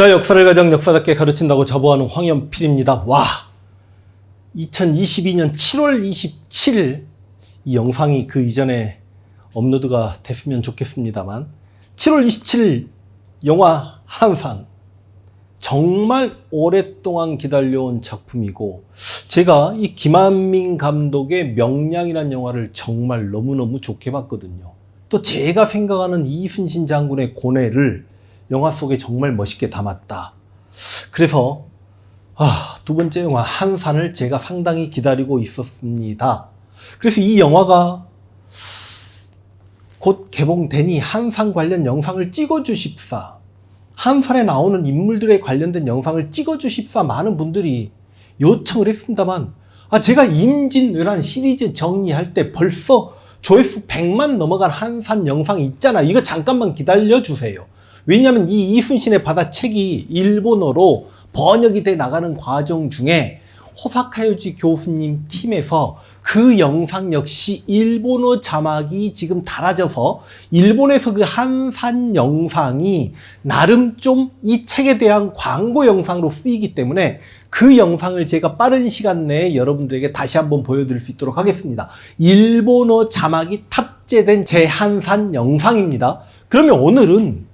자, 역사를 가장 역사답게 가르친다고 자부하는 황현필입니다. 와! 2022년 7월 27일 이 영상이 그 이전에 업로드가 됐으면 좋겠습니다만 7월 27일 영화 한산 정말 오랫동안 기다려온 작품이고 제가 이 김한민 감독의 명량이라는 영화를 정말 너무너무 좋게 봤거든요. 또 제가 생각하는 이순신 장군의 고뇌를 영화 속에 정말 멋있게 담았다. 그래서 아, 두 번째 영화 한산을 제가 상당히 기다리고 있었습니다. 그래서 이 영화가 곧 개봉되니 한산 관련 영상을 찍어주십사. 한산에 나오는 인물들에 관련된 영상을 찍어주십사 많은 분들이 요청을 했습니다만 아, 제가 임진왜란 시리즈 정리할 때 벌써 조회수 100만 넘어간 한산 영상이 있잖아. 이거 잠깐만 기다려주세요. 왜냐하면 이 이순신의 바다 책이 일본어로 번역이 돼 나가는 과정 중에 호사카요지 교수님 팀에서 그 영상 역시 일본어 자막이 지금 달아져서 일본에서 그 한산 영상이 나름 좀 이 책에 대한 광고 영상으로 쓰이기 때문에 그 영상을 제가 빠른 시간 내에 여러분들에게 다시 한번 보여드릴 수 있도록 하겠습니다. 일본어 자막이 탑재된 제 한산 영상입니다. 그러면 오늘은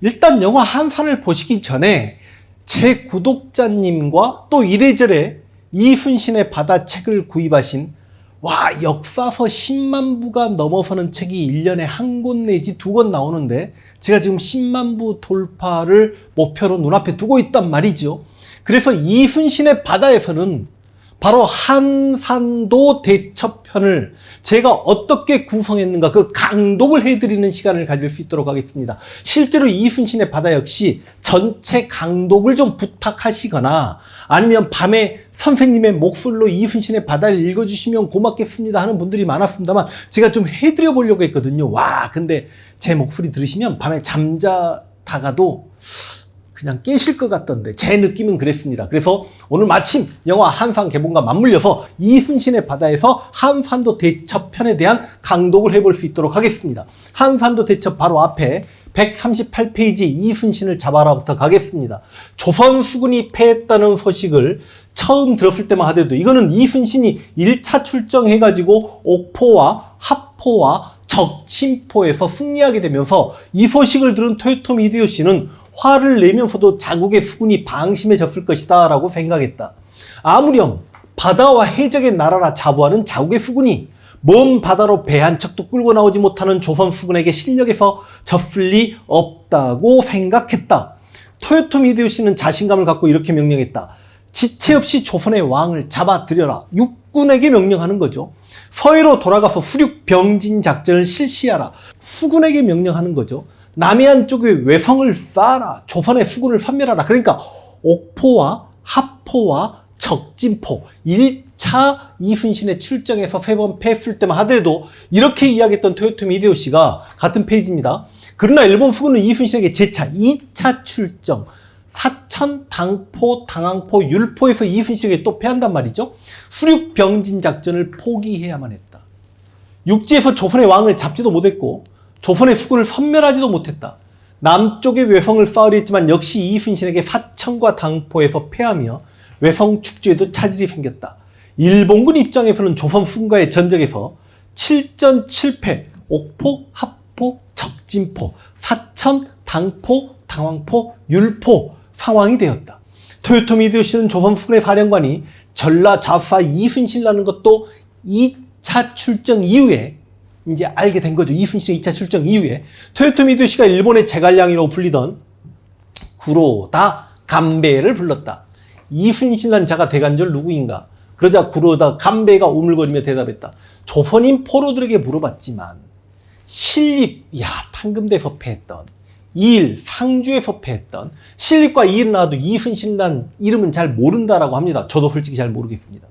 일단 영화 한산을 보시기 전에 제 구독자님과 또 이래저래 이순신의 바다 책을 구입하신 와 역사서 10만 부가 넘어서는 책이 1년에 한 권 내지 두 권 나오는데 제가 지금 10만 부 돌파를 목표로 눈앞에 두고 있단 말이죠. 그래서 이순신의 바다에서는 바로 한산도 대첩편을 제가 어떻게 구성했는가 그 강독을 해드리는 시간을 가질 수 있도록 하겠습니다. 실제로 이순신의 바다 역시 전체 강독을 좀 부탁하시거나 아니면 밤에 선생님의 목소리로 이순신의 바다를 읽어주시면 고맙겠습니다 하는 분들이 많았습니다만 제가 좀 해드려 보려고 했거든요. 와 근데 제 목소리 들으시면 밤에 잠자다가도 그냥 깨실 것 같던데 제 느낌은 그랬습니다. 그래서 오늘 마침 영화 한산 개봉과 맞물려서 이순신의 바다에서 한산도 대첩편에 대한 강독을 해볼 수 있도록 하겠습니다. 한산도 대첩 바로 앞에 138페이지 이순신을 잡아라부터 가겠습니다. 조선 수군이 패했다는 소식을 처음 들었을 때만 하더라도 이거는 이순신이 1차 출정해가지고 옥포와 합포와 적침포에서 승리하게 되면서 이 소식을 들은 토요토미 히데요시는 화를 내면서도 자국의 수군이 방심해졌을 것이다 라고 생각했다. 아무렴 바다와 해적의 나라라 자부하는 자국의 수군이 먼 바다로 배 한 척도 끌고 나오지 못하는 조선 수군에게 실력에서 졌을 리 없다고 생각했다. 토요토미 히데요시는 자신감을 갖고 이렇게 명령했다. 지체 없이 조선의 왕을 잡아들여라. 육군에게 명령하는 거죠. 서해로 돌아가서 수륙 병진 작전을 실시하라. 수군에게 명령하는 거죠. 남해안 쪽에 외성을 쌓아라. 조선의 수군을 섬멸하라. 그러니까 옥포와 합포와 적진포 1차 이순신의 출정에서 세 번 패했을 때만 하더라도 이렇게 이야기했던 토요토미 히데요시가 같은 페이지입니다. 그러나 일본 수군은 이순신에게 제차 2차 출정 사천, 당포, 당항포, 율포에서 이순신에게 또 패한단 말이죠. 수륙 병진 작전을 포기해야만 했다. 육지에서 조선의 왕을 잡지도 못했고 조선의 수군을 섬멸하지도 못했다. 남쪽의 외성을 쌓으려 했지만 역시 이순신에게 사천과 당포에서 패하며 외성 축제에도 차질이 생겼다. 일본군 입장에서는 조선 수군과의 전적에서 7전 7패, 옥포, 합포, 적진포, 사천, 당포, 당황포, 율포 상황이 되었다. 토요토미 히데요시는 조선 수군의 사령관이 전라 좌사 이순신이라는 것도 2차 출정 이후에 이제 알게 된 거죠. 이순신의 2차 출정 이후에 토요토미 히데요시가 일본의 제갈량이라고 불리던 구로다 간베를 불렀다. 이순신이라는 자가 대간절 누구인가? 그러자 구로다 간베가 우물거리며 대답했다. 조선인 포로들에게 물어봤지만 신립, 야 탕금대에서 패했던 이일, 상주에 서 패했던 신립과 이일 나와도 이순신란 이름은 잘 모른다라고 합니다. 저도 솔직히 잘 모르겠습니다.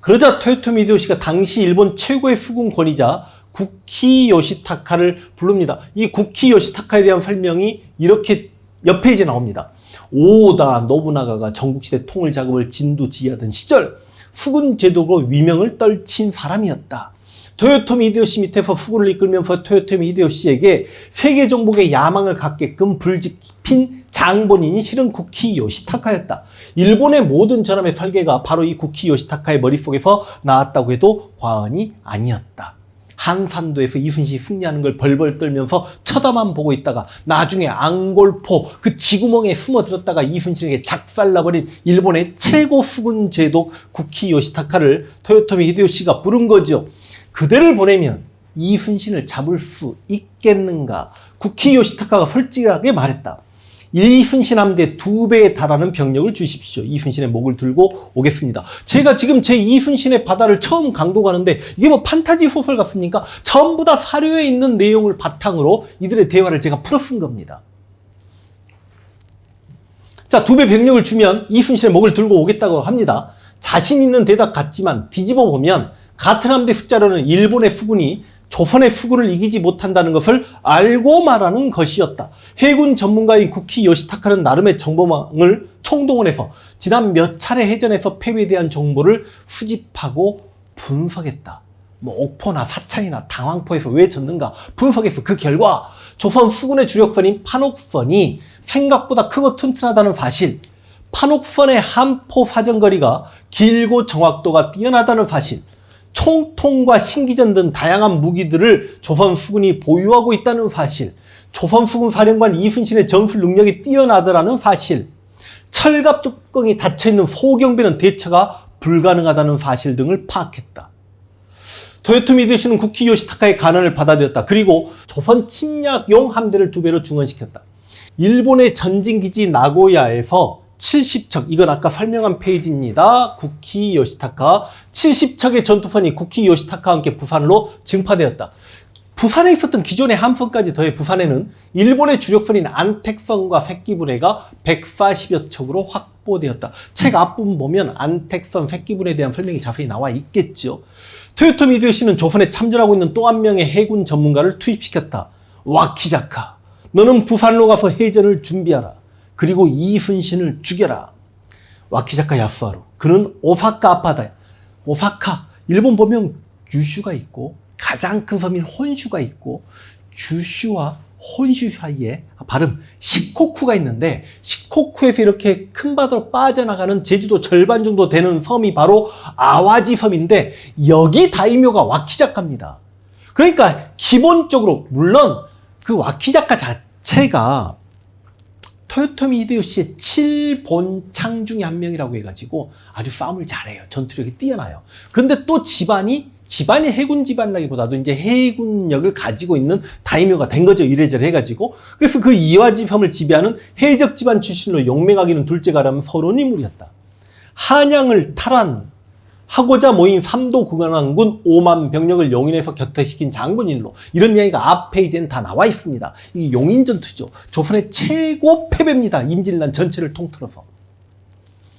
그러자 토요토미 히데요시가 당시 일본 최고의 수군 권위자 구키 요시타카를 부릅니다. 이 구키 요시타카에 대한 설명이 이렇게 옆 페이지에 나옵니다. 오다 노부나가가 전국시대 통일 작업을 진두지휘하던 시절 수군 제도로 위명을 떨친 사람이었다. 토요토미 히데요시 밑에서 수군을 이끌면서 토요토미 히데요시에게 세계 정복의 야망을 갖게끔 불지핀 장본인이 실은 구키 요시타카였다. 일본의 모든 전함의 설계가 바로 이 구키 요시타카의 머릿속에서 나왔다고 해도 과언이 아니었다. 한산도에서 이순신이 승리하는 걸 벌벌 떨면서 쳐다만 보고 있다가 나중에 앙골포 그 지구멍에 숨어들었다가 이순신에게 작살나버린 일본의 최고 수군 제독 구키 요시타카를 토요토미 히데요시가 부른 거죠. 그대를 보내면 이순신을 잡을 수 있겠는가? 구키 요시타카가 솔직하게 말했다. 이순신 함대 두 배에 달하는 병력을 주십시오. 이순신의 목을 들고 오겠습니다. 제가 지금 제 이순신의 바다를 처음 강도가는데 이게 뭐 판타지 소설 같습니까? 전부 다 사료에 있는 내용을 바탕으로 이들의 대화를 제가 풀어 쓴 겁니다. 자, 두 배 병력을 주면 이순신의 목을 들고 오겠다고 합니다. 자신 있는 대답 같지만 뒤집어 보면 같은 함대 숫자로는 일본의 수군이 조선의 수군을 이기지 못한다는 것을 알고 말하는 것이었다. 해군 전문가인 쿠키 요시타카는 나름의 정보망을 총동원해서 지난 몇 차례 해전에서 패배에 대한 정보를 수집하고 분석했다. 뭐 옥포나 사창이나 당황포에서 왜 졌는가 분석해서 그 결과 조선 수군의 주력선인 판옥선이 생각보다 크고 튼튼하다는 사실, 판옥선의 한포 사정거리가 길고 정확도가 뛰어나다는 사실, 총통과 신기전 등 다양한 무기들을 조선 수군이 보유하고 있다는 사실, 조선 수군 사령관 이순신의 전술 능력이 뛰어나더라는 사실, 철갑 뚜껑이 닫혀있는 소경비는 대처가 불가능하다는 사실 등을 파악했다. 도요토미 히데요시는 구키 요시타카의 간언을 받아들였다. 그리고 조선 침략용 함대를 두 배로 중원시켰다. 일본의 전진기지 나고야에서 70척, 이건 아까 설명한 페이지입니다. 구키 요시타카. 70척의 전투선이 구키 요시타카와 함께 부산으로 증파되었다. 부산에 있었던 기존의 함선까지 더해 부산에는 일본의 주력선인 안택선과 새끼분해가 140여 척으로 확보되었다. 책 앞부분 보면 안택선, 새끼분에 대한 설명이 자세히 나와 있겠죠. 토요토미 히데요시는 조선에 참전하고 있는 또 한 명의 해군 전문가를 투입시켰다. 와키자카. 너는 부산로 가서 해전을 준비하라. 그리고 이순신을 죽여라. 와키자카 야스하루. 그는 오사카 앞바다야. 오사카. 일본 보면 규슈가 있고 가장 큰 섬인 혼슈가 있고 규슈와 혼슈 사이에 발음 시코쿠가 있는데 시코쿠에서 이렇게 큰 바다로 빠져나가는 제주도 절반 정도 되는 섬이 바로 아와지 섬인데 여기 다이묘가 와키자카입니다. 그러니까 기본적으로 물론 그 와키자카 자체가 토요토미 히데요시의 7본창 중에 한 명이라고 해가지고 아주 싸움을 잘해요. 전투력이 뛰어나요. 그런데 또 집안이 집안이 해군 집안이라기보다도 이제 해군력을 가지고 있는 다이묘가 된 거죠. 이래저래 해가지고. 그래서 그 이와지 섬을 지배하는 해적 집안 출신으로 용맹하기는 둘째가라면 서론 인물이었다. 한양을 탈환, 하고자 모인 삼도 구간왕군 5만 병력을 용인해서 곁에시킨 장군일로 이런 이야기가 앞 페이지엔 다 나와 있습니다. 이 용인 전투죠. 조선의 최고 패배입니다. 임진란 전체를 통틀어서.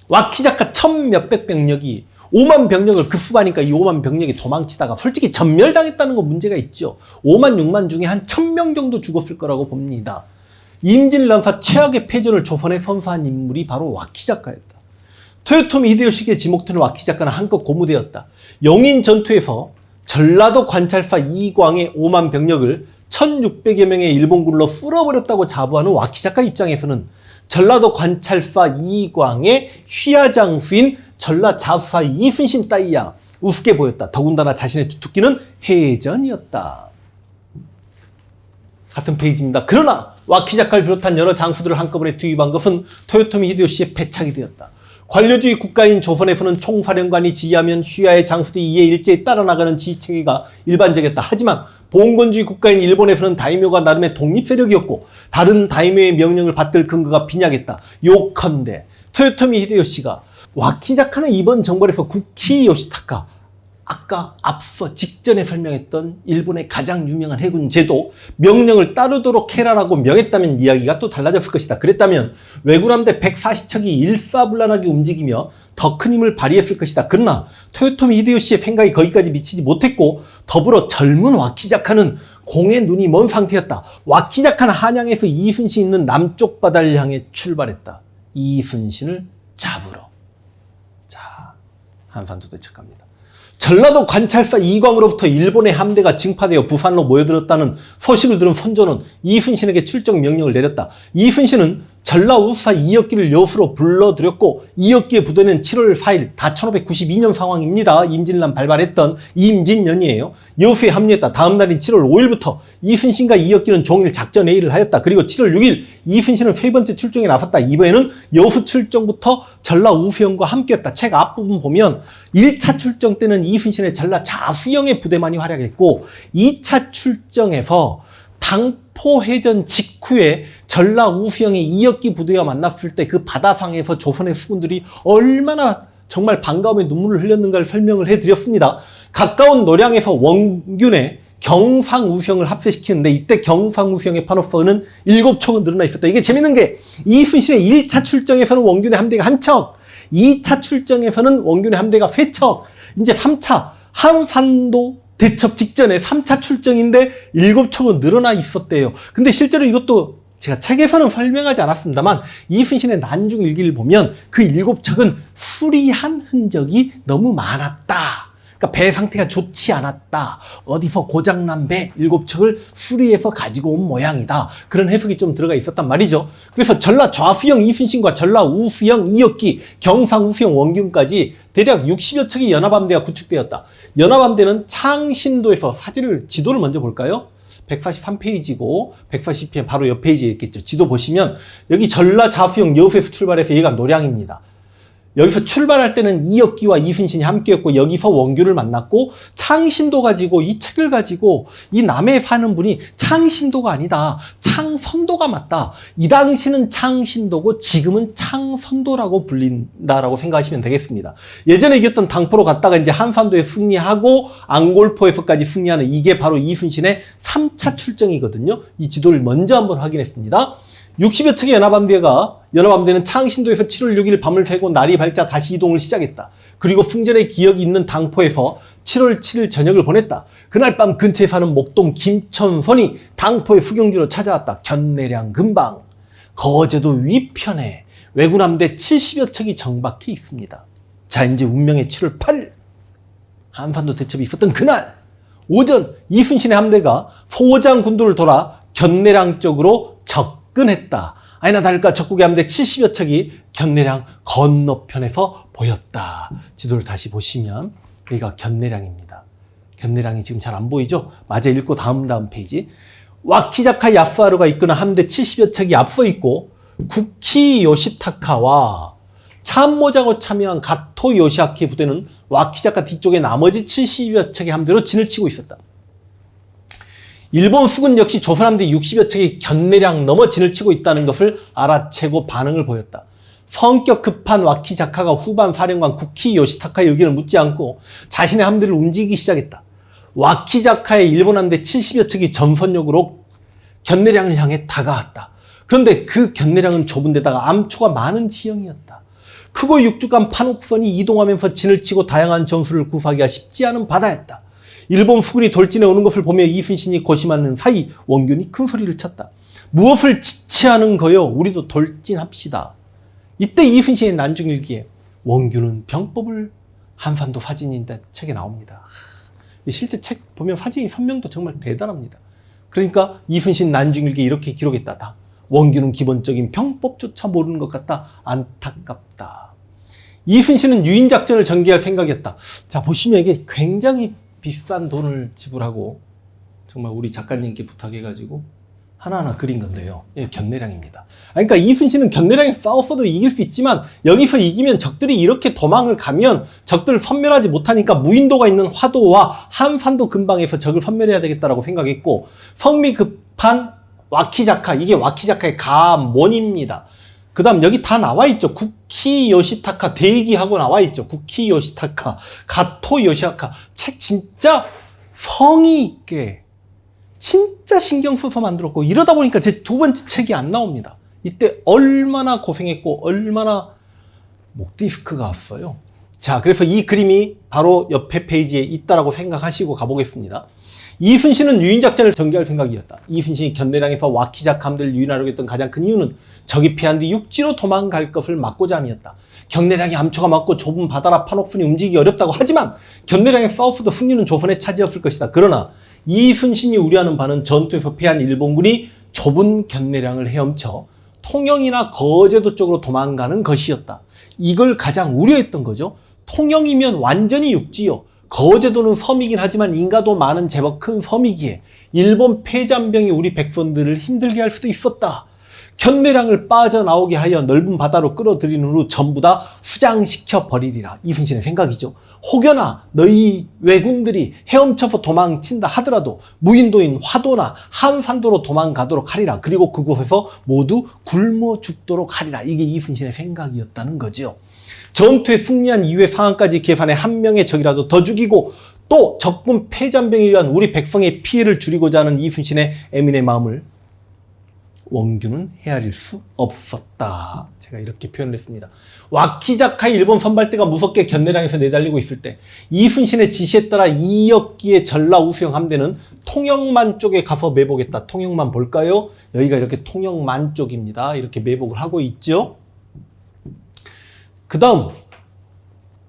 와키자카 천 몇백 병력이 5만 병력을 급수하니까 이 5만 병력이 도망치다가 솔직히 전멸당했다는 건 문제가 있죠. 5만 6만 중에 한 1000명 정도 죽었을 거라고 봅니다. 임진란사 최악의 패전을 조선에 선사한 인물이 바로 와키자카였다. 토요토미 히데요시기의 지목되는 와키자카는 한껏 고무되었다. 영인 전투에서 전라도 관찰사 이광의 5만 병력을 1600여 명의 일본군으로 쓸어버렸다고 자부하는 와키자카 입장에서는 전라도 관찰사 이광의 휘하장수인 전라 자수사 이순신 따위야 우습게 보였다. 더군다나 자신의 주특기는 해전이었다. 같은 페이지입니다. 그러나 와키자카를 비롯한 여러 장수들을 한꺼번에 투입한 것은 토요토미 히데요시의 패착이 되었다. 관료주의 국가인 조선에서는 총사령관이 지휘하면 휘하의 장수들이 이에 일제히 따라 나가는 지휘체계가 일반적이었다. 하지만 봉건주의 국가인 일본에서는 다이묘가 나름의 독립 세력이었고 다른 다이묘의 명령을 받들 근거가 빈약했다. 요컨대 토요토미 히데요시가 와키자카는 이번 정벌에서 구키 요시타카 아까 앞서 직전에 설명했던 일본의 가장 유명한 해군 제도 명령을 따르도록 해라라고 명했다면 이야기가 또 달라졌을 것이다. 그랬다면 왜구남대 140척이 일사불란하게 움직이며 더 큰 힘을 발휘했을 것이다. 그러나 토요토미 히데요시의 생각이 거기까지 미치지 못했고 더불어 젊은 와키자카는 공의 눈이 먼 상태였다. 와키자카는 한양에서 이순신 있는 남쪽 바다를 향해 출발했다. 이순신을 잡으러. 자, 한산도 도착합니다. 전라도 관찰사 이광으로부터 일본의 함대가 증파되어 부산로 모여들었다는 소식을 들은 선조는 이순신에게 출정 명령을 내렸다. 이순신은 전라우수사 이혁기를 여수로 불러들였고 이혁기의 부대는 7월 4일 다 1592년 상황입니다. 임진란 발발했던 임진년이에요. 여수에 합류했다. 다음 날인 7월 5일부터 이순신과 이혁기는 종일 작전 회의를 하였다. 그리고 7월 6일 이순신은 세 번째 출정에 나섰다. 이번에는 여수 출정부터 전라우수영과 함께했다. 책 앞부분 보면 1차 출정 때는 이순신의 전라 자수영의 부대만이 활약했고 2차 출정에서 당포해전 직후에 전라 우수영의 이혁기 부대와 만났을 때 그 바다상에서 조선의 수군들이 얼마나 정말 반가움의 눈물을 흘렸는가를 설명을 해드렸습니다. 가까운 노량에서 원균의 경상우수영을 합세시키는데 이때 경상우수영의 판호서는 일곱 척은 늘어나 있었다. 이게 재밌는 게 이순신의 1차 출정에서는 원균의 함대가 한 척, 2차 출정에서는 원균의 함대가 세 척, 이제 3차 한산도 대첩 직전에 3차 출정인데 7척은 늘어나 있었대요. 근데 실제로 이것도 제가 책에서는 설명하지 않았습니다만 이순신의 난중 일기를 보면 그 7척은 수리한 흔적이 너무 많았다. 그러니까 배 상태가 좋지 않았다. 어디서 고장난 배 일곱 척을 수리해서 가지고 온 모양이다. 그런 해석이 좀 들어가 있었단 말이죠. 그래서 전라 좌수영 이순신과 전라 우수영 이혁기, 경상 우수영 원균까지 대략 60여 척의 연합함대가 구축되었다. 연합함대는 창신도에서 사진을 지도를 먼저 볼까요? 143페이지고 140페이지 바로 옆 페이지에 있겠죠. 지도 보시면 여기 전라 좌수영 여수에서 출발해서 얘가 노량입니다. 여기서 출발할 때는 이혁기와 이순신이 함께였고 여기서 원규를 만났고 창신도 가지고 이 책을 가지고 이 남해 사는 분이 창신도가 아니다. 창선도가 맞다. 이 당시는 창신도고 지금은 창선도라고 불린다라고 생각하시면 되겠습니다. 예전에 이겼던 당포로 갔다가 이제 한산도에 승리하고 앙골포에서까지 승리하는 이게 바로 이순신의 3차 출정이거든요. 이 지도를 먼저 한번 확인했습니다 60여 척의 연합함대가 연합함대는 창신도에서 7월 6일 밤을 새고 날이 밝자 다시 이동을 시작했다. 그리고 승전의 기억이 있는 당포에서 7월 7일 저녁을 보냈다. 그날 밤 근처에 사는 목동 김천선이 당포의 수경지로 찾아왔다. 견내량 근방 거제도 위편에 왜군함대 70여 척이 정박해 있습니다. 자 이제 운명의 7월 8일 한산도 대첩이 있었던 그날 오전 이순신의 함대가 소장 군도를 돌아 견내량 쪽으로 적 접근했다. 아니나 다를까 적국의 함대 70여 척이 견내량 건너편에서 보였다. 지도를 다시 보시면 여기가 견내량입니다. 견내량이 지금 잘 안 보이죠? 마저 읽고 다음 다음 페이지. 와키자카 야스하루가 이끄는 함대 70여 척이 앞서 있고 구키 요시타카와 참모장으로 참여한 가토 요시아키 부대는 와키자카 뒤쪽에 나머지 70여 척의 함대로 진을 치고 있었다. 일본 수군 역시 조선함대 60여 척이 견내량 넘어 진을 치고 있다는 것을 알아채고 반응을 보였다. 성격 급한 와키자카가 후반 사령관 구키 요시타카의 의견을 묻지 않고 자신의 함대를 움직이기 시작했다. 와키자카의 일본 함대 70여 척이 전선역으로 견내량을 향해 다가왔다. 그런데 그 견내량은 좁은 데다가 암초가 많은 지형이었다. 크고 육중한 판옥선이 이동하면서 진을 치고 다양한 전술을 구사하기가 쉽지 않은 바다였다. 일본 수군이 돌진해 오는 것을 보며 이순신이 고심하는 사이 원균이 큰 소리를 쳤다. 무엇을 지체하는 거요? 우리도 돌진합시다. 이때 이순신의 난중일기에 원균은 병법을 한산도 사진인데 책에 나옵니다. 실제 책 보면 사진이 선명도 정말 대단합니다. 그러니까 이순신 난중일기 이렇게 기록했다. 원균은 기본적인 병법조차 모르는 것 같다. 안타깝다. 이순신은 유인작전을 전개할 생각이었다. 자, 보시면 이게 굉장히 비싼 돈을 지불하고 정말 우리 작가님께 부탁해가지고 하나하나 그린 건데요. 예, 견내량입니다. 그러니까 이순신은 견내량에 싸웠어도 이길 수 있지만 여기서 이기면 적들이 이렇게 도망을 가면 적들을 선멸하지 못하니까 무인도가 있는 화도와 한산도 근방에서 적을 선멸해야 되겠다라고 생각했고 성미 급한 와키자카 이게 와키자카의 가몬입니다. 그 다음 여기 다 나와 있죠. 쿠키 요시타카 대기하고 나와 있죠. 쿠키 요시타카, 가토 요시타카. 책 진짜 성의 있게 진짜 신경 써서 만들었고 이러다 보니까 제 두 번째 책이 안 나옵니다. 이때 얼마나 고생했고 얼마나 목 디스크가 왔어요. 자, 그래서 이 그림이 바로 옆에 페이지에 있다라고 생각하시고 가보겠습니다. 이순신은 유인작전을 전개할 생각이었다. 이순신이 견내량에서 와키작 함들을 유인하려고 했던 가장 큰 이유는 적이 피한 뒤 육지로 도망갈 것을 막고자 함이었다. 견내량이 암초가 많고 좁은 바다라 판옥순이 움직이기 어렵다고 하지만 견내량의 사우스도 승리는 조선의 차지였을 것이다. 그러나 이순신이 우려하는 바는 전투에서 패한 일본군이 좁은 견내량을 헤엄쳐 통영이나 거제도 쪽으로 도망가는 것이었다. 이걸 가장 우려했던 거죠. 통영이면 완전히 육지요. 거제도는 섬이긴 하지만 인가도 많은 제법 큰 섬이기에 일본 폐잔병이 우리 백성들을 힘들게 할 수도 있었다. 견내량을 빠져나오게 하여 넓은 바다로 끌어들인 후 전부 다 후장시켜 버리리라. 이순신의 생각이죠. 혹여나 너희 왜군들이 헤엄쳐서 도망친다 하더라도 무인도인 화도나 한산도로 도망가도록 하리라. 그리고 그곳에서 모두 굶어 죽도록 하리라. 이게 이순신의 생각이었다는 거죠. 전투에 승리한 이후의 상황까지 계산해 한 명의 적이라도 더 죽이고 또 적군 패잔병에 의한 우리 백성의 피해를 줄이고자 하는 이순신의 애민의 마음을 원규는 헤아릴 수 없었다. 제가 이렇게 표현을 했습니다. 와키자카의 일본 선발대가 무섭게 견내량에서 내달리고 있을 때 이순신의 지시에 따라 이역기의 전라 우수영 함대는 통영만 쪽에 가서 매복했다. 통영만 볼까요? 여기가 이렇게 통영만 쪽입니다. 이렇게 매복을 하고 있죠. 그 다음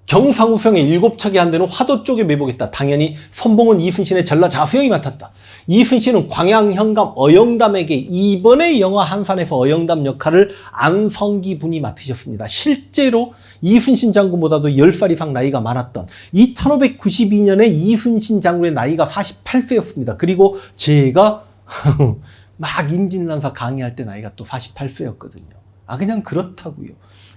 경상우성의 일곱 척의 한대는 화도 쪽에 매복했다. 당연히 선봉은 이순신의 전라 자수영이 맡았다. 이순신은 광양 현감 어영담에게 이번에 영화 한산에서 어영담 역할을 안성기 분이 맡으셨습니다. 실제로 이순신 장군보다도 10살 이상 나이가 많았던 2592년에 이순신 장군의 나이가 48세였습니다. 그리고 제가 막 임진란사 강의할 때 나이가 또 48세였거든요. 아 그냥 그렇다고요.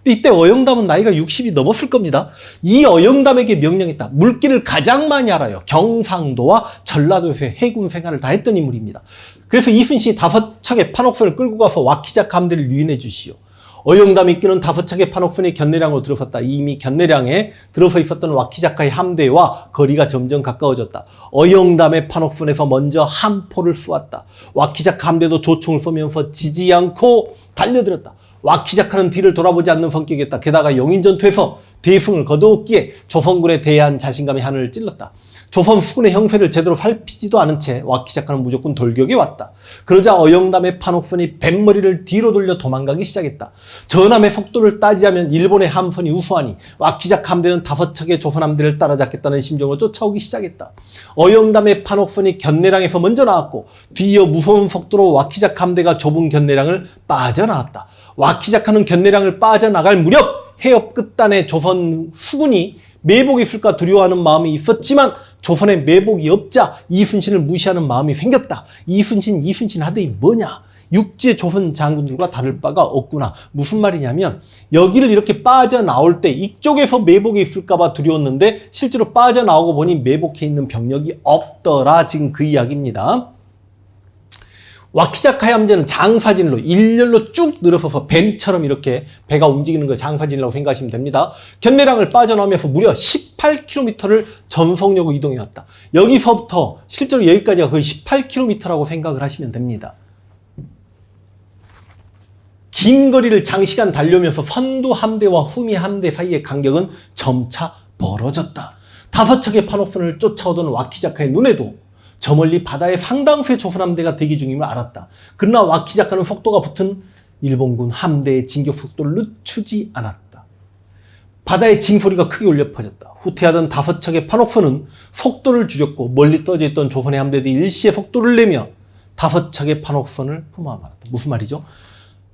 이때 어영담은 나이가 60이 넘었을 겁니다. 이 어영담에게 명령했다. 물길을 가장 많이 알아요. 경상도와 전라도에서의 해군 생활을 다 했던 인물입니다. 그래서 이순신이 다섯 척의 판옥선을 끌고 가서 와키자카 함대를 유인해 주시오. 어영담이 이끄는 다섯 척의 판옥선이 견내량으로 들어섰다. 이미 견내량에 들어서 있었던 와키자카의 함대와 거리가 점점 가까워졌다. 어영담의 판옥선에서 먼저 한 포를 쏘았다. 와키자카 함대도 조총을 쏘면서 지지 않고 달려들었다. 와키자카는 뒤를 돌아보지 않는 성격이었다. 게다가 영인전투에서 대승을 거두었기에 조선군에 대한 자신감이 하늘을 찔렀다. 조선 수군의 형세를 제대로 살피지도 않은 채 와키자카는 무조건 돌격에 왔다. 그러자 어영담의 판옥선이 뱃머리를 뒤로 돌려 도망가기 시작했다. 전함의 속도를 따지자면 일본의 함선이 우수하니 와키자카 함대는 다섯 척의 조선 함대를 따라잡겠다는 심정으로 쫓아오기 시작했다. 어영담의 판옥선이 견내량에서 먼저 나왔고 뒤이어 무서운 속도로 와키자카 함대가 좁은 견내량을 빠져나왔다. 와키자카는 견내량을 빠져나갈 무렵 해협 끝단에 조선 수군이 매복이 있을까 두려워하는 마음이 있었지만 조선에 매복이 없자 이순신을 무시하는 마음이 생겼다. 이순신, 이순신 하더니 뭐냐? 육지의 조선 장군들과 다를 바가 없구나. 무슨 말이냐면 여기를 이렇게 빠져나올 때 이쪽에서 매복이 있을까봐 두려웠는데 실제로 빠져나오고 보니 매복해 있는 병력이 없더라. 지금 그 이야기입니다. 와키자카 함대는 장사진로 일렬로 쭉 늘어서서 뱀처럼 이렇게 배가 움직이는 걸 장사진이라고 생각하시면 됩니다. 견내량을 빠져나오면서 무려 18km를 전속력으로 이동해왔다. 여기서부터 실제로 여기까지가 거의 18km라고 생각을 하시면 됩니다. 긴 거리를 장시간 달려오면서 선두 함대와 후미 함대 사이의 간격은 점차 벌어졌다. 다섯 척의 판옥선을 쫓아오던 와키자카의 눈에도 저 멀리 바다에 상당수의 조선 함대가 대기 중임을 알았다. 그러나 와키자카는 속도가 붙은 일본군 함대의 진격 속도를 늦추지 않았다. 바다의 징소리가 크게 울려 퍼졌다. 후퇴하던 다섯 척의 판옥선은 속도를 줄였고 멀리 떠져 있던 조선의 함대들이 일시에 속도를 내며 다섯 척의 판옥선을 품어 말았다. 무슨 말이죠?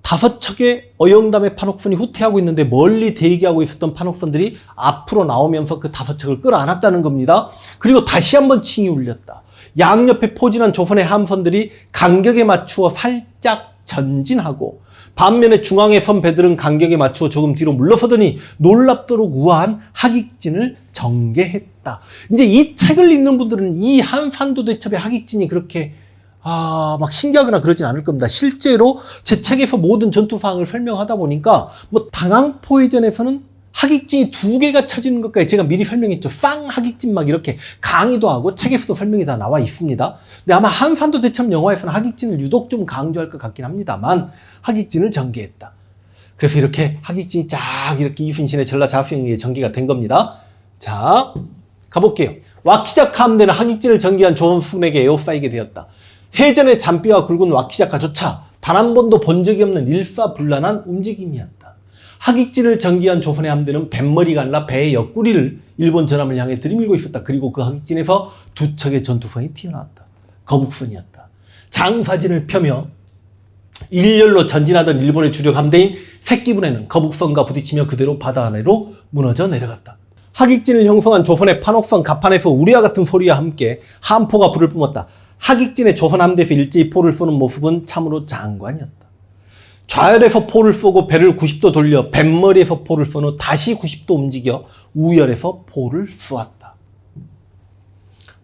다섯 척의 어영담의 판옥선이 후퇴하고 있는데 멀리 대기하고 있었던 판옥선들이 앞으로 나오면서 그 다섯 척을 끌어안았다는 겁니다. 그리고 다시 한번 칭이 울렸다. 양옆에 포진한 조선의 함선들이 간격에 맞추어 살짝 전진하고 반면에 중앙에 선 배들은 간격에 맞추어 조금 뒤로 물러서더니 놀랍도록 우아한 하객진을 전개했다. 이제 이 책을 읽는 분들은 이 한산도 대첩의 하객진이 그렇게 아, 막 신기하거나 그러진 않을 겁니다. 실제로 제 책에서 모든 전투 상황을 설명하다 보니까 뭐 당항포회전에서는 하객진이 두 개가 쳐지는 것까지 제가 미리 설명했죠. 쌍 하객진 막 이렇게 강의도 하고 책에서도 설명이 다 나와 있습니다. 근데 아마 한산도 대첩 영화에서는 하객진을 유독 좀 강조할 것 같긴 합니다만 하객진을 전개했다. 그래서 이렇게 하객진이 쫙 이렇게 이순신의 전라 의해 전개가 된 겁니다. 자, 가볼게요. 와키자카 함대는 하객진을 전개한 조선순에게 에워싸이게 되었다. 해전의 잔뼈와 굵은 와키자카조차 단 한 번도 본 적이 없는 일사불란한 움직임이었다. 하객진을 전개한 조선의 함대는 뱃머리가 아니라 배의 옆구리를 일본 전함을 향해 들이밀고 있었다. 그리고 그 하객진에서 두 척의 전투선이 튀어나왔다. 거북선이었다. 장사진을 펴며 일렬로 전진하던 일본의 주력 함대인 새끼분해는 거북선과 부딪히며 그대로 바다 아래로 무너져 내려갔다. 하객진을 형성한 조선의 판옥선 갑판에서 우리와 같은 소리와 함께 함포가 불을 뿜었다. 하객진의 조선 함대에서 일제히 포를 쏘는 모습은 참으로 장관이었다. 좌열에서 포를 쏘고 배를 90도 돌려 뱃머리에서 포를 쏜후 다시 90도 움직여 우열에서 포를 쏘았다.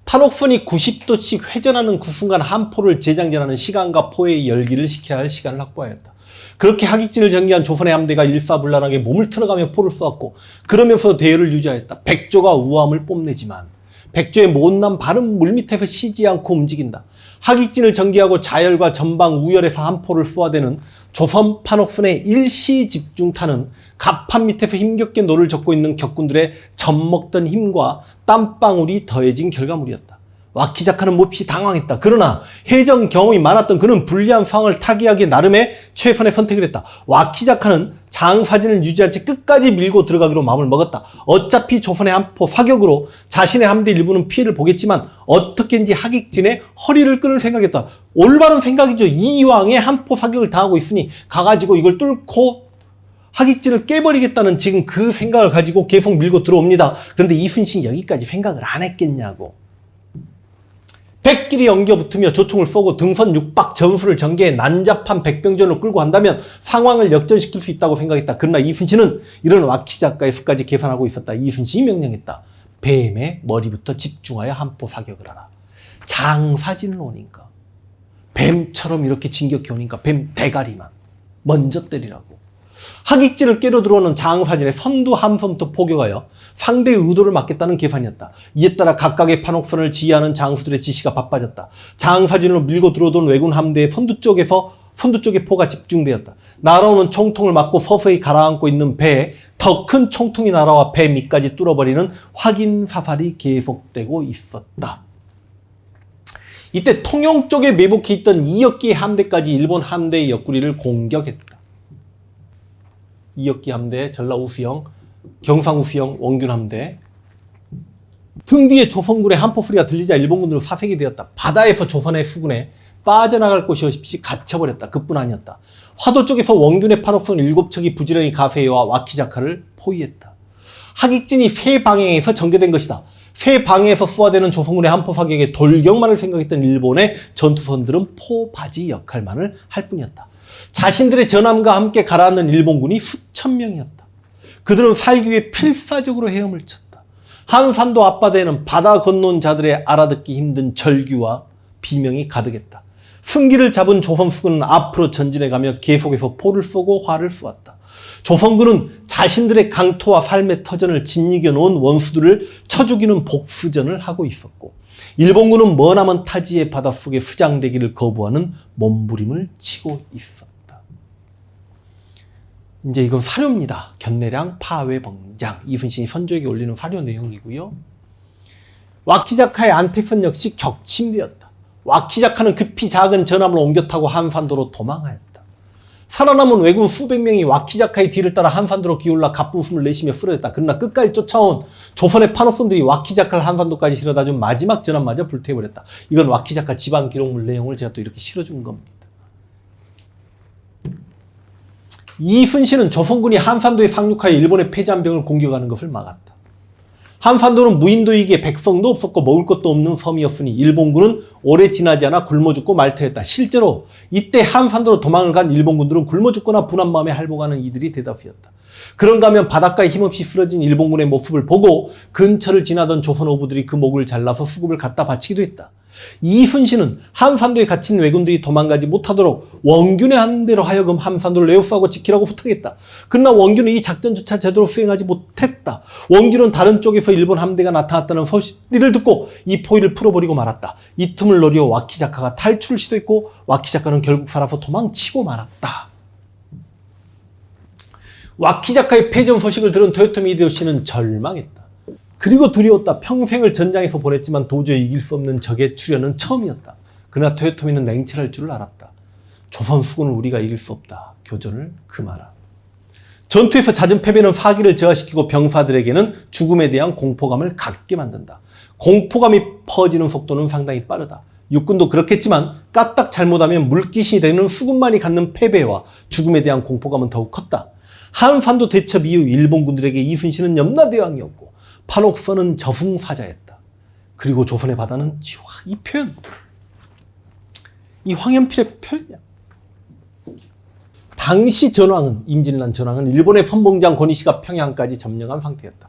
판옥선이 90도씩 회전하는 그 순간 한 포를 재장전하는 시간과 포의 열기를 식혀야 할 시간을 확보하였다. 그렇게 하객진을 전개한 조선의 함대가 일사불란하게 몸을 틀어가며 포를 쏘았고 그러면서 대열을 유지하였다. 백조가 우함을 뽐내지만 백조의 못난 발은 물밑에서 쉬지 않고 움직인다. 하객진을 전개하고 자열과 전방 우열에서 한 포를 쏘아대는 조선 판옥선의 일시 집중타는 갑판 밑에서 힘겹게 노를 젓고 있는 격군들의 젖먹던 힘과 땀방울이 더해진 결과물이었다. 와키자카는 몹시 당황했다. 그러나 해전 경험이 많았던 그는 불리한 상황을 타개하기 나름의 최선의 선택을 했다. 와키자카는 장사진을 유지한 채 끝까지 밀고 들어가기로 마음을 먹었다. 어차피 조선의 한포 사격으로 자신의 함대 일부는 피해를 보겠지만 어떻게인지 하객진의 허리를 끊을 생각이었다. 올바른 생각이죠. 이왕에 한포 사격을 당하고 있으니 가가지고 이걸 뚫고 하객진을 깨버리겠다는 지금 그 생각을 가지고 계속 밀고 들어옵니다. 그런데 이순신 여기까지 생각을 안 했겠냐고. 백길이 엉겨붙으며 조총을 쏘고 등선 육박 전술을 전개해 난잡한 백병전으로 끌고 간다면 상황을 역전시킬 수 있다고 생각했다. 그러나 이순신은 이런 와키 작가의 수까지 계산하고 있었다. 이순신이 명령했다. 뱀의 머리부터 집중하여 한포 사격을 하라. 오니까 뱀처럼 이렇게 진격해 오니까 뱀 대가리만 먼저 때리라고. 하객진을 깨러 들어오는 장사진의 선두 함선부터 포격하여 상대의 의도를 막겠다는 계산이었다. 이에 따라 각각의 판옥선을 지휘하는 장수들의 지시가 바빠졌다. 장사진으로 밀고 들어오던 왜군 함대의 선두 쪽에서 선두 쪽의 포가 집중되었다. 날아오는 총통을 맞고 서서히 가라앉고 있는 배에 더 큰 총통이 날아와 배 밑까지 뚫어버리는 확인 사살이 계속되고 있었다. 이때 통영 쪽에 매복해 있던 이역기 함대까지 일본 함대의 옆구리를 공격했다. 이역기 함대, 전라우수영, 경상우수영, 원균 함대. 등 뒤에 조선군의 한포 소리가 들리자 일본군으로 사색이 되었다. 바다에서 조선의 수군에 빠져나갈 곳이 없이 갇혀버렸다. 그뿐 아니었다. 화도 쪽에서 원균의 판옥선 일곱 척이 부지런히 가세와 와키자카를 포위했다. 하객진이 세 방향에서 전개된 것이다. 세 방향에서 쏘아대는 조선군의 한포 사격에 돌격만을 생각했던 일본의 전투선들은 포바지 역할만을 할 뿐이었다. 자신들의 전함과 함께 가라앉는 일본군이 수천 명이었다. 그들은 살기 위해 필사적으로 헤엄을 쳤다. 한산도 앞바다에는 바다 건넌 자들의 알아듣기 힘든 절규와 비명이 가득했다. 승기를 잡은 조선수군은 앞으로 전진해가며 계속해서 포를 쏘고 화를 쏘았다. 조선군은 자신들의 강토와 삶의 터전을 짓이겨 놓은 원수들을 쳐 죽이는 복수전을 하고 있었고 일본군은 머나먼 타지의 바닷속에 수장되기를 거부하는 몸부림을 치고 있었다. 이제 이건 사료입니다. 견내량 파괴봉장 이순신이 선조에게 올리는 사료 내용이고요. 와키자카의 안택선 역시 격침되었다. 와키자카는 급히 작은 전함을 옮겨 타고 한산도로 도망하였다. 살아남은 왜군 수백 명이 와키자카의 뒤를 따라 한산도로 기올라 갑분숨을 내쉬며 쓰러졌다. 그러나 끝까지 쫓아온 조선의 판호선들이 와키자카를 한산도까지 실어다 준 마지막 전함마저 불태워버렸다. 이건 와키자카 지방 기록물 내용을 제가 또 이렇게 실어준 겁니다. 이순신은 조선군이 한산도에 상륙하여 일본의 폐잔병을 공격하는 것을 막았다. 한산도는 무인도이기에 백성도 없었고 먹을 것도 없는 섬이었으니 일본군은 오래 지나지 않아 굶어 죽고 말퇴했다. 실제로 이때 한산도로 도망을 간 일본군들은 굶어 죽거나 분한 마음에 할복하는 이들이 대다수였다. 그런가 하면 바닷가에 힘없이 쓰러진 일본군의 모습을 보고 근처를 지나던 조선 어부들이 그 목을 잘라서 수급을 갖다 바치기도 했다. 이순신은 한산도에 갇힌 왜군들이 도망가지 못하도록 원균의 한대로 하여금 한산도를 에워싸고 지키라고 부탁했다. 그러나 원균은 이 작전조차 제대로 수행하지 못했다. 원균은 다른 쪽에서 일본 함대가 나타났다는 소리를 듣고 이 포위를 풀어버리고 말았다. 이 틈을 노려 와키자카가 탈출을 시도했고 와키자카는 결국 살아서 도망치고 말았다. 와키자카의 패전 소식을 들은 토요토미 히데요시는 절망했다. 그리고 두려웠다. 평생을 전장에서 보냈지만 도저히 이길 수 없는 적의 출현은 처음이었다. 그러나 토요토미는 냉철할 줄을 알았다. 조선 수군을 우리가 이길 수 없다. 교전을 금하라. 전투에서 잦은 패배는 사기를 저하시키고 병사들에게는 죽음에 대한 공포감을 갖게 만든다. 공포감이 퍼지는 속도는 상당히 빠르다. 육군도 그렇겠지만 까딱 잘못하면 물귀신이 되는 수군만이 갖는 패배와 죽음에 대한 공포감은 더욱 컸다. 한산도 대첩 이후 일본군들에게 이순신은 염라대왕이었고 판옥선은 저승사자였다. 그리고 조선의 바다는 지화. 이 표현. 이 황현필의 표현이야. 당시 전황은 임진란 전황은 일본의 선봉장 권희씨가 평양까지 점령한 상태였다.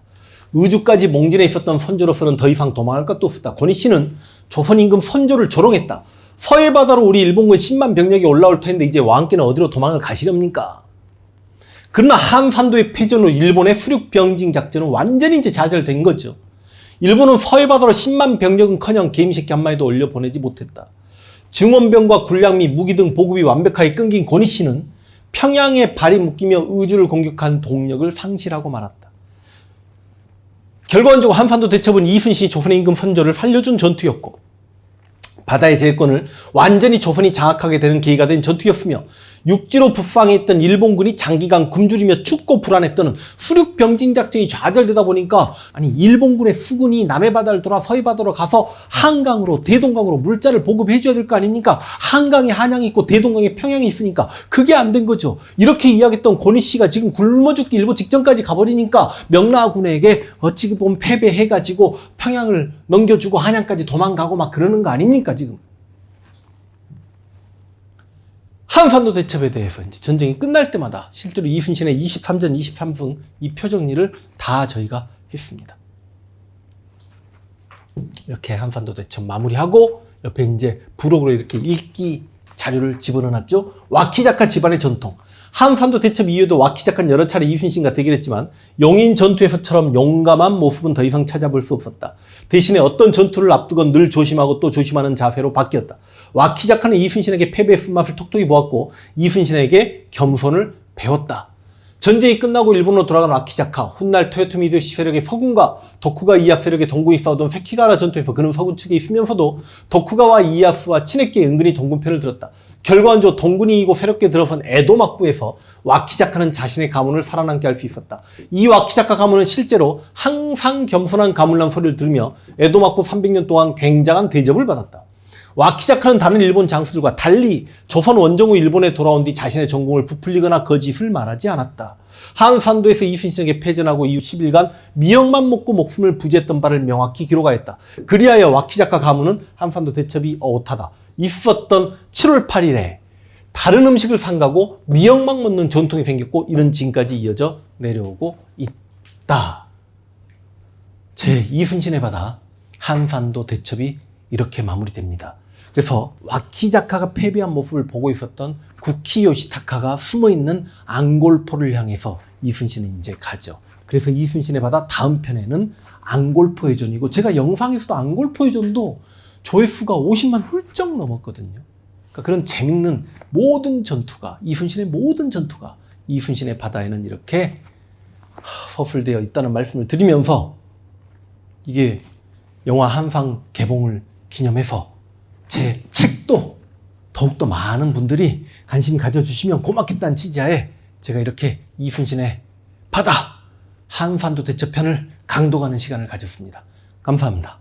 의주까지 몽진에 있었던 선조로서는 더 이상 도망할 것도 없었다. 권희씨는 조선 임금 선조를 조롱했다. 서해 바다로 우리 일본군 10만 병력이 올라올 텐데 이제 왕께는 어디로 도망을 가시렵니까? 그러나 한산도의 패전으로 일본의 수륙 병징 작전은 완전히 이제 좌절된 거죠. 일본은 서해 바다로 10만 병력은커녕 개미새끼 한 마리도 올려 보내지 못했다. 증원병과 군량 및 무기 등 보급이 완벽하게 끊긴 권희 씨는 평양에 발이 묶이며 의주를 공격한 동력을 상실하고 말았다. 결과적으로 한산도 대첩은 이순신이 조선의 임금 선조를 살려준 전투였고 바다의 제해권을 완전히 조선이 장악하게 되는 계기가 된 전투였으며 육지로 북상해 있던 일본군이 장기간 굶주리며 춥고 불안했던 수륙 병진 작전이 좌절되다 보니까 아니 일본군의 수군이 남해 바다를 돌아 서해 바다로 가서 한강으로 대동강으로 물자를 보급해 줘야 될 거 아닙니까? 한강에 한양이 있고 대동강에 평양이 있으니까 그게 안 된 거죠. 이렇게 이야기했던 권희 씨가 지금 굶어 죽기 일보 직전까지 가버리니까 명나군에게 어찌 보면 패배해 가지고 평양을 넘겨주고 한양까지 도망가고 막 그러는 거 아닙니까 지금? 한산도 대첩에 대해서 이제 전쟁이 끝날 때마다 실제로 이순신의 23전 23승 이 표정리를 다 저희가 했습니다. 이렇게 한산도 대첩 마무리하고 옆에 이제 부록으로 이렇게 읽기 자료를 집어넣었죠. 와키자카 집안의 전통. 한산도 대첩 이후에도 와키자카는 여러 차례 이순신과 대결했지만 용인 전투에서처럼 용감한 모습은 더 이상 찾아볼 수 없었다. 대신에 어떤 전투를 앞두건 늘 조심하고 또 조심하는 자세로 바뀌었다. 와키자카는 이순신에게 패배의 쓴맛을 톡톡히 보았고 이순신에게 겸손을 배웠다. 전쟁이 끝나고 일본으로 돌아간 와키자카, 훗날 토요토미 히데요시 세력의 서군과 도쿠가 이야스 세력의 동군이 싸우던 세키가라 전투에서 그는 서군 측에 있으면서도 도쿠가와 이야스와 친했게 은근히 동군 편을 들었다. 결과적으로 동군이 이고 세력에 들어선 에도 막부에서 와키자카는 자신의 가문을 살아남게 할 수 있었다. 이 와키자카 가문은 실제로 항상 겸손한 가문란 소리를 들으며 에도 막부 300년 동안 굉장한 대접을 받았다. 와키자카는 다른 일본 장수들과 달리 조선 원정 후 일본에 돌아온 뒤 자신의 전공을 부풀리거나 거짓을 말하지 않았다. 한산도에서 이순신에게 패전하고 이후 10일간 미역만 먹고 목숨을 부지했던 바를 명확히 기록하였다. 그리하여 와키자카 가문은 한산도 대첩이 어긋하다. 있었던 7월 8일에 다른 음식을 삼가고 미역만 먹는 전통이 생겼고 이런 지금까지 이어져 내려오고 있다. 제 이순신의 바다 한산도 대첩이 이렇게 마무리됩니다. 그래서 와키자카가 패배한 모습을 보고 있었던 구키 요시타카가 숨어있는 앙골포를 향해서 이순신은 이제 가죠. 그래서 이순신의 바다 다음 편에는 앙골포의 전이고 제가 영상에서도 앙골포의 전도 조회수가 50만 훌쩍 넘었거든요. 그러니까 그런 재밌는 모든 전투가 이순신의 모든 전투가 이순신의 바다에는 이렇게 서술되어 있다는 말씀을 드리면서 이게 영화 한상 개봉을 기념해서 제 책도 더욱더 많은 분들이 관심 가져주시면 고맙겠다는 취지하에 제가 이렇게 이순신의 바다 한산도 대첩편을 강독하는 시간을 가졌습니다. 감사합니다.